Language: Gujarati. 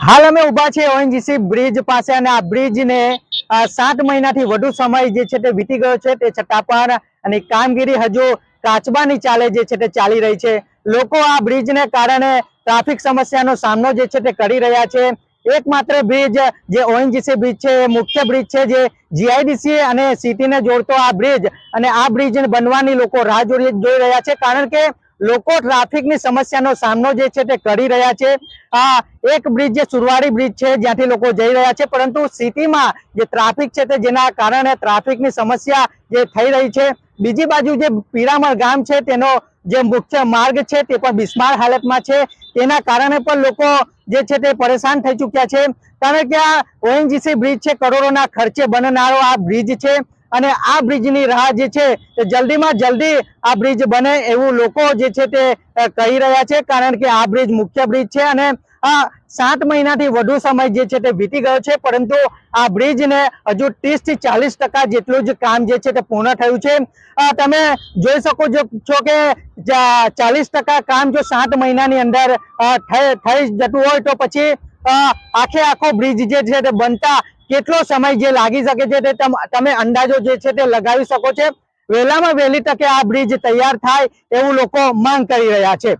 હાલ અમે ઊભા છે ઓએનજીસી બ્રિજ પાસે અને આ બ્રિજને સાત મહિનાથી વધુ સમય જે છે તે વીતી ગયો છે તે છતાં પણ અને કામગીરી હજુ કાચબાની ચાલે જે છે તે ચાલી રહી છે. લોકો આ બ્રિજને કારણે ટ્રાફિક સમસ્યાનો સામનો જે છે તે કરી રહ્યા છે. એકમાત્ર બ્રિજ જે ઓએનજીસી બ્રિજ છે એ મુખ્ય બ્રિજ છે જે જીઆઈડીસી અને સિટીને જોડતો આ બ્રિજ અને આ બ્રિજ બનવાની લોકો રાહ જોઈ રહ્યા છે. કારણ કે લોકો ટ્રાફિકની સમસ્યાનો સામનો જે છે તે કરી રહ્યા છે. આ એક બ્રિજ જે સુરવાડી બ્રિજ છે, જ્યાંથી લોકો જઈ રહ્યા છે, પરંતુ સિટીમાં જે ટ્રાફિક છે તે જેના કારણે ટ્રાફિકની સમસ્યા જે થઈ રહી છે. બીજી બાજુ જે પીરામણ ગામ છે, તેનો જે મુખ્ય માર્ગ છે તે પણ બિસ્માર હાલતમાં છે. તેના કારણે પણ લોકો જે છે તે પરેશાન થઈ ચૂક્યા છે. કારણ કે આ ઓએનજીસી બ્રિજ છે, કરોડોના ખર્ચે બનનારો આ બ્રિજ છે. અને આ બ્રિજની રાહ જે છે તે જલ્દીમાં જલ્દી આ બ્રિજ બને એવું લોકો જે છે તે કહી રહ્યા છે. કારણ કે આ બ્રિજ મુખ્ય બ્રિજ છે અને આ સાત મહિનાથી વધુ સમય જે છે તે વીતી ગયો છે. પરંતુ આ બ્રિજને હજુ ત્રીસથી ચાલીસ ટકા જેટલું જ કામ જે છે તે પૂર્ણ થયું છે. તમે જોઈ શકો છો કે ચાલીસ ટકા કામ જો સાત મહિનાની અંદર થઈ જતું હોય તો પછી આખે આખો બ્રિજ જે છે તે બનતા કેટલો સમય જે લાગી શકે છે તે તમ- અંદાજો જે છે તે લગાવી શકો છો. વહેલામાં વહેલી તકે આ બ્રિજ તૈયાર થાય એવું લોકો માંગ કરી રહ્યા છે.